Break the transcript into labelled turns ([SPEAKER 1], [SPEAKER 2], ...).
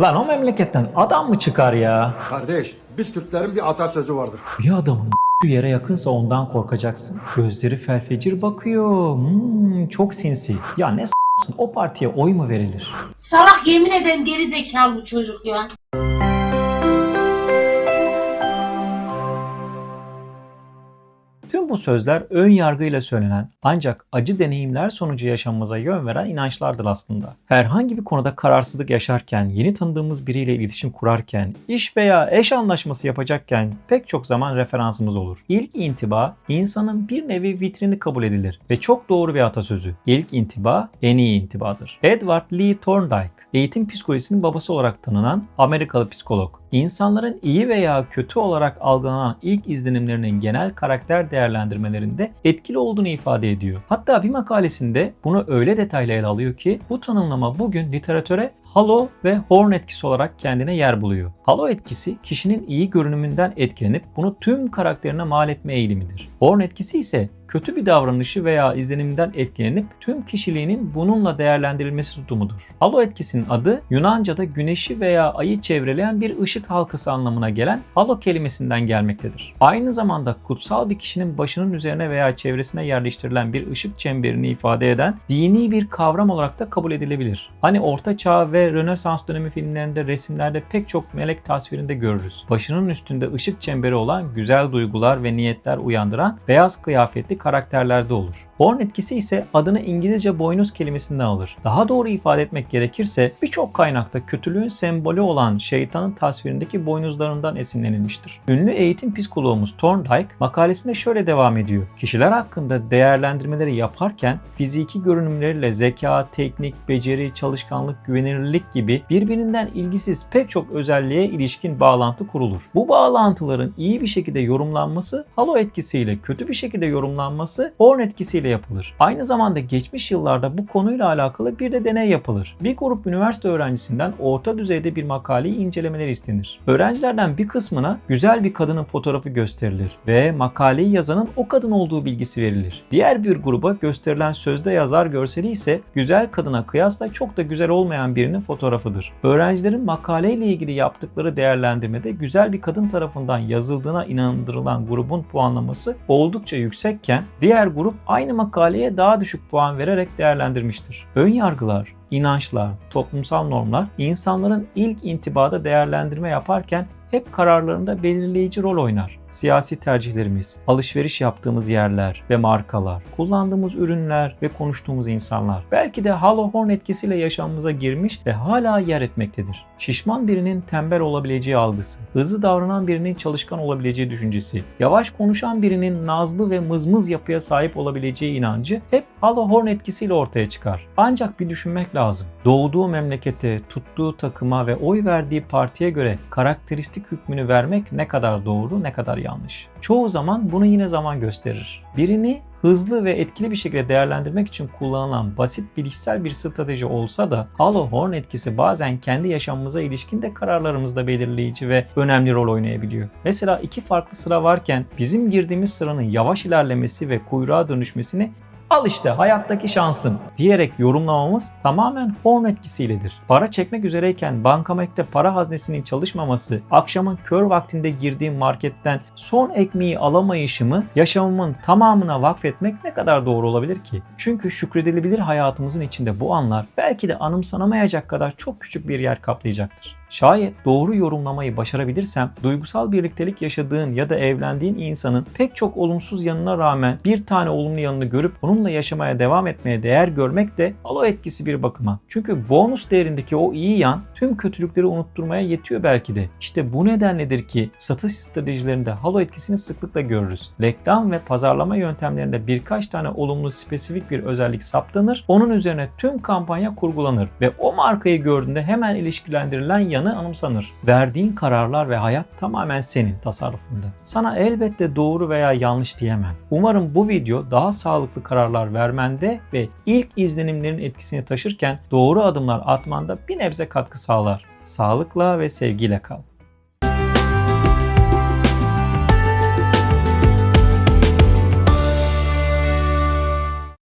[SPEAKER 1] Lan o memleketten adam mı çıkar ya?
[SPEAKER 2] Kardeş, biz Türklerin bir atasözü vardır.
[SPEAKER 1] Bir adamın yere yakınsa ondan korkacaksın. Gözleri felfecir bakıyor. Hmm, çok sinsi. Ya ne s**sın o partiye oy mu verilir?
[SPEAKER 3] Salak yemin ederim geri zekalı bu çocuk ya.
[SPEAKER 1] Bu sözler ön yargıyla söylenen ancak acı deneyimler sonucu yaşamımıza yön veren inançlardır aslında. Herhangi bir konuda kararsızlık yaşarken, yeni tanıdığımız biriyle iletişim kurarken, iş veya eş anlaşması yapacakken pek çok zaman referansımız olur. İlk intiba insanın bir nevi vitrini kabul edilir ve çok doğru bir atasözü. İlk intiba en iyi intibadır. Edward Lee Thorndike, eğitim psikolojisinin babası olarak tanınan Amerikalı psikolog. İnsanların iyi veya kötü olarak algılanan ilk izlenimlerinin genel karakter değerlendirmelerinde etkili olduğunu ifade ediyor. Hatta bir makalesinde bunu öyle detaylı ele alıyor ki bu tanımlama bugün literatüre halo ve horn etkisi olarak kendine yer buluyor. Halo etkisi kişinin iyi görünümünden etkilenip bunu tüm karakterine mal etme eğilimidir. Horn etkisi ise kötü bir davranışı veya izlenimden etkilenip tüm kişiliğinin bununla değerlendirilmesi tutumudur. Halo etkisinin adı Yunanca'da güneşi veya ayı çevreleyen bir ışık halkası anlamına gelen halo kelimesinden gelmektedir. Aynı zamanda kutsal bir kişinin başının üzerine veya çevresine yerleştirilen bir ışık çemberini ifade eden dini bir kavram olarak da kabul edilebilir. Hani Orta Çağ ve Rönesans dönemi filmlerinde, resimlerde pek çok melek tasvirinde görürüz. Başının üstünde ışık çemberi olan güzel duygular ve niyetler uyandıran beyaz kıyafetli karakterlerde olur. Horn etkisi ise adını İngilizce boynuz kelimesinden alır. Daha doğru ifade etmek gerekirse birçok kaynakta kötülüğün sembolü olan şeytanın tasvirindeki boynuzlarından esinlenilmiştir. Ünlü eğitim psikoloğumuz Thorndike makalesinde şöyle devam ediyor. Kişiler hakkında değerlendirmeleri yaparken fiziki görünümleriyle zeka, teknik, beceri, çalışkanlık, güvenilirlik gibi birbirinden ilgisiz pek çok özelliğe ilişkin bağlantı kurulur. Bu bağlantıların iyi bir şekilde yorumlanması halo etkisiyle, kötü bir şekilde yorumlanması Horn etkisiyle yapılır. Aynı zamanda geçmiş yıllarda bu konuyla alakalı bir de deney yapılır. Bir grup üniversite öğrencisinden orta düzeyde bir makaleyi incelemeleri istenir. Öğrencilerden bir kısmına güzel bir kadının fotoğrafı gösterilir ve makaleyi yazanın o kadın olduğu bilgisi verilir. Diğer bir gruba gösterilen sözde yazar görseli ise güzel kadına kıyasla çok da güzel olmayan birinin fotoğrafıdır. Öğrencilerin makaleyle ilgili yaptıkları değerlendirmede güzel bir kadın tarafından yazıldığına inandırılan grubun puanlaması oldukça yüksekken diğer grup aynı makaleye daha düşük puan vererek değerlendirmiştir. Ön yargılar, inançlar, toplumsal normlar insanların ilk intibada değerlendirme yaparken hep kararlarında belirleyici rol oynar. Siyasi tercihlerimiz, alışveriş yaptığımız yerler ve markalar, kullandığımız ürünler ve konuştuğumuz insanlar belki de halo horn etkisiyle yaşamımıza girmiş ve hala yer etmektedir. Şişman birinin tembel olabileceği algısı, hızlı davranan birinin çalışkan olabileceği düşüncesi, yavaş konuşan birinin nazlı ve mızmız yapıya sahip olabileceği inancı hep halo horn etkisiyle ortaya çıkar. Ancak bir düşünmek lazım. Doğduğu memlekete, tuttuğu takıma ve oy verdiği partiye göre karakteristik hükmünü vermek ne kadar doğru ne kadar yanlış. Çoğu zaman bunu yine zaman gösterir. Birini hızlı ve etkili bir şekilde değerlendirmek için kullanılan basit bilişsel bir strateji olsa da halo horn etkisi bazen kendi yaşamımıza ilişkin de kararlarımızda belirleyici ve önemli rol oynayabiliyor. Mesela iki farklı sıra varken bizim girdiğimiz sıranın yavaş ilerlemesi ve kuyruğa dönüşmesini Al işte hayattaki şansın diyerek yorumlamamız tamamen horn etkisiyledir. Para çekmek üzereyken bankamekte para haznesinin çalışmaması, akşamın kör vaktinde girdiğim marketten son ekmeği alamayışımı yaşamımın tamamına vakfetmek ne kadar doğru olabilir ki? Çünkü şükredilebilir hayatımızın içinde bu anlar belki de anımsanamayacak kadar çok küçük bir yer kaplayacaktır. Şayet doğru yorumlamayı başarabilirsem duygusal birliktelik yaşadığın ya da evlendiğin insanın pek çok olumsuz yanına rağmen bir tane olumlu yanını görüp onunla yaşamaya devam etmeye değer görmek de alo etkisi bir bakıma. Çünkü bonus değerindeki o iyi yan tüm kötülükleri unutturmaya yetiyor belki de. İşte bu nedenledir ki satış stratejilerinde halo etkisini sıklıkla görürüz. Reklam ve pazarlama yöntemlerinde birkaç tane olumlu spesifik bir özellik saptanır. Onun üzerine tüm kampanya kurgulanır ve o markayı gördüğünde hemen ilişkilendirilen yanı anımsanır. Verdiğin kararlar ve hayat tamamen senin tasarrufunda. Sana elbette doğru veya yanlış diyemem. Umarım bu video daha sağlıklı kararlar vermende ve ilk izlenimlerin etkisini taşırken doğru adımlar atmanda bir nebze katkı sağlar. Sağlıkla ve sevgiyle kal.